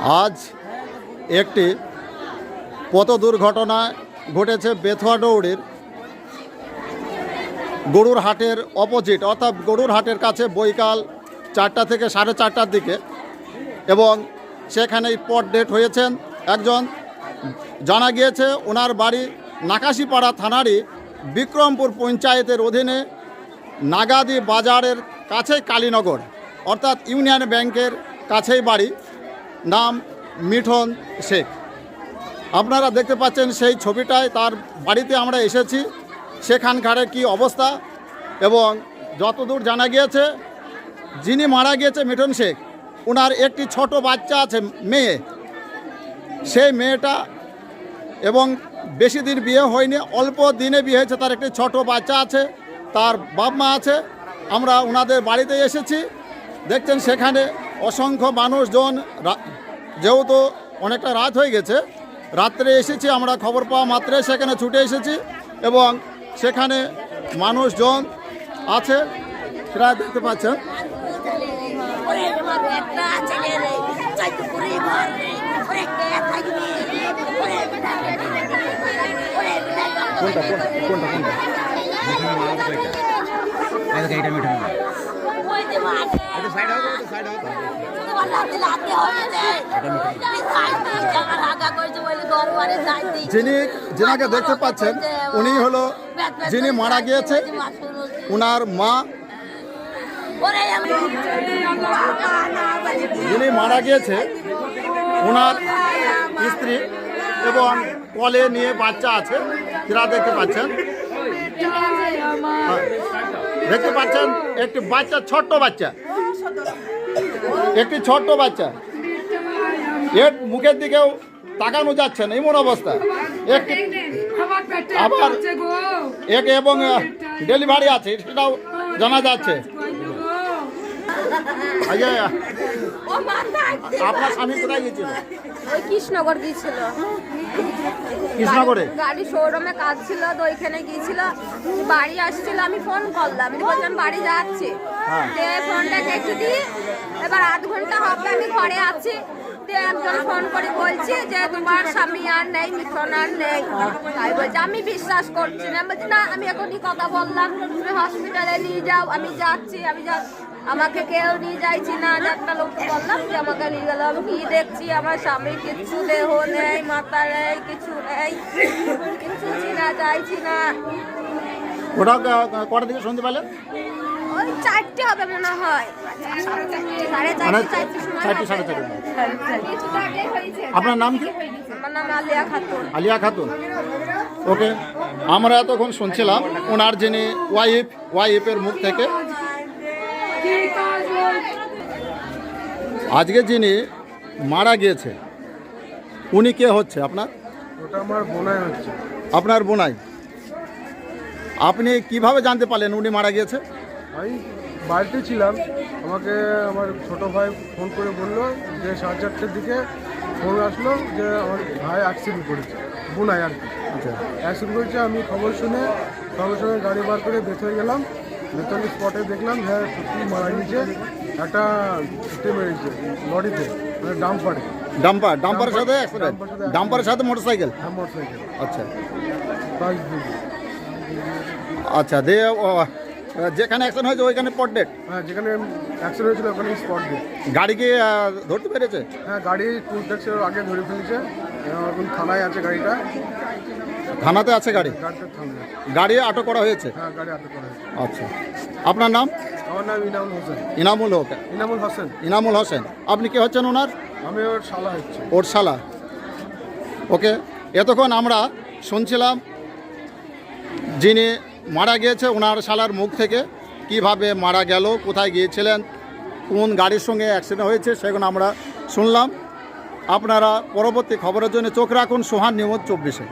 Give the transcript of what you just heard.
আজ একটি পথ দুর্ঘটনা ঘটেছে বেথুয়া দৌড়ির গরুর হাটের অপোজিট অর্থাৎ গরুর হাটের কাছে বৈকাল চারটা থেকে সাড়ে চারটার দিকে এবং সেখানেই স্পট ডেট হয়েছেন একজন। জানা গিয়েছে ওনার বাড়ি নাকাশিপাড়া থানারই বিক্রমপুর পঞ্চায়েতের অধীনে নাগাদি বাজারের কাছে কালীনগর, অর্থাৎ ইউনিয়ন ব্যাংকের কাছেই বাড়ি। নাম মিঠন শেখ। আপনারা দেখতে পাচ্ছেন সেই ছবিটায় তার বাড়িতে আমরা এসেছি। সেখানকারের কি অবস্থা এবং যতদূর জানা গিয়েছে, যিনি মারা গিয়েছে মিঠন শেখ ওনার একটি ছোট বাচ্চা আছে, মেয়ে। সেই মেয়েটা এবং বেশি দিন বিয়ে হয়নি, অল্প দিনে বিয়ে হয়েছে, তার একটি ছোট বাচ্চা আছে, তার বাপ মা আছে। আমরা ওনাদের বাড়িতে এসেছি। দেখছেন সেখানে অসংখ্য মানুষজন রা- যেহেতু অনেকটা রাত হয়ে গেছে রাত্রে এসেছি আমরা খবর পাওয়া মাত্রে সেখানে ছুটে এসেছি এবং সেখানে মানুষজন আছে সেটা দেখতে পাচ্ছেন কোনটা কোনটা কোনটা যিনি যিনাকে দেখতে পাচ্ছেন, উনি হলো যিনি মারা গিয়েছে ওনার মা যিনি মারা গিয়েছে ওনার স্ত্রী এবং কলে নিয়ে বাচ্চা আছে, যারা দেখতে পাচ্ছেন। দেখতে পাচ্ছেন? একটি বাচ্চা, ছোট্ট বাচ্চা। একটি ছোট্ট বাচ্চা। এর মুখের দিকেও তাকানো যাচ্ছে না, এমন অবস্থা। একটি আবার- এক এবং ডেলিভারি আছে, সেটাও জানা যাচ্ছে। আচ্ছা আপনার স্বামী কোথায় গিয়েছিল? ওই কৃষ্ণনগর গিয়েছিল। কৃষ্ণনগরে গাড়ি শোরুমে কাজ ছিল তো ওইখানে গিয়েছিল। বাড়ি আসছিল আমি ফোন করলাম। বললাম বাড়ি যাচ্ছি। হ্যাঁ। দিয়ে ফোনটাকে দিই। এবার আধ ঘণ্টা হবে আমি ঘরে আছি। একজন ফোন করে বলছে যে তোমার স্বামী আর নেই মিঠন আর নেই। তাই বলছে আমি বিশ্বাস করছি না। আমি বলছি না আমি এখনই কথা বললাম। তুমি হসপিটালে নিয়ে যাও আমি যাচ্ছি আমি যা আমাকে কেউ নিয়ে যাইছি না একটা লোককে বললাম যে আমাকে নিয়ে গেল। আমি কি দেখছি? আমার স্বামী কিচ্ছু দেহ নেই মাথা নেই কিছু নেই। কিছু চিনা যাইছি না। ওটা ক- কটার শুনতে পেলেন ওই চারটে হবে মনে হয়। সাড়ে মানে চারটে চারটে সাড়ে চারটে আপনার নাম কি? আমার নাম আলিয়া খাতুন। আলিয়া খাতুন। ওকে আমরা এতক্ষণ শুনছিলাম ওনার যিনি ওয়াইফ ওয়াইফের মুখ থেকে আজকে যিনি মারা গিয়েছে উনি কে হচ্ছে আপনার? ওটা আমার বোনাই হচ্ছে। আপনার বোনাই। আপনি কীভাবে জানতে পারলেন উনি মারা গিয়েছে? আমি বাড়িতে ছিলাম আমাকে আমার ছোট ভাই ফোন করে বলল যে সাড়ে চারটের দিকে ফোন আসলো যে আমার ভাই অ্যাক্সিডেন্ট করেছে বোনাই আর কি। আচ্ছা। অ্যাক্সিডেন্ট করেছে আমি খবর শুনে সঙ্গে সঙ্গে গাড়ি বার করে বের হয়ে গেলাম। বেতন স্পটে দেখলাম হ্যাঁ সত্যি মারা গিয়েছে একটা ছুটে মেরেছে লরিতে মানে ডাম্পারে। ডাম্পার ডাম্পারের সাথে অ্যাক্সিডেন্ট ডাম্পারের সাথে মোটরসাইকেল? হ্যাঁ মোটরসাইকেল। আচ্ছা। আচ্ছা দিয়ে যেখানে অ্যাক্সিডেন্ট হয়েছে ওইখানে পট ডেট হ্যাঁ যেখানে অ্যাক্সিডেন্ট হয়েছিল ওখানে স্পট দিয়ে গাড়ি কি আহ, ধরতে পেরেছে? হ্যাঁ গাড়ি টুল ট্যাক্সের আগে ধরে ফেলেছে। এখন থানায় আছে গাড়িটা। থানাতে আছে গাড়ি? গাড়িটা গাড়ি আটক করা হয়েছে? হ্যাঁ গাড়ি আটক করা হয়েছে। আচ্ছা। আপনার নাম? আমার নাম ইনামুল হোসেন। ইনামুল হোক। ইনামুল হোসেন। ইনামুল হোসেন। আপনি কে হচ্ছেন ওনার? আমি ওর শালা হচ্ছে। ওর শালা। ওকে এতক্ষণ আমরা শুনছিলাম যিনি মারা গিয়েছে ওনার শালার মুখ থেকে। কীভাবে মারা গেল, কোথায় গিয়েছিলেন, কোন গাড়ির সঙ্গে অ্যাক্সিডেন্ট হয়েছে সেগুলো আমরা শুনলাম। আপনারা পরবর্তী খবরের জন্য চোখ রাখুন সোহান নিউজ চব্বিশে।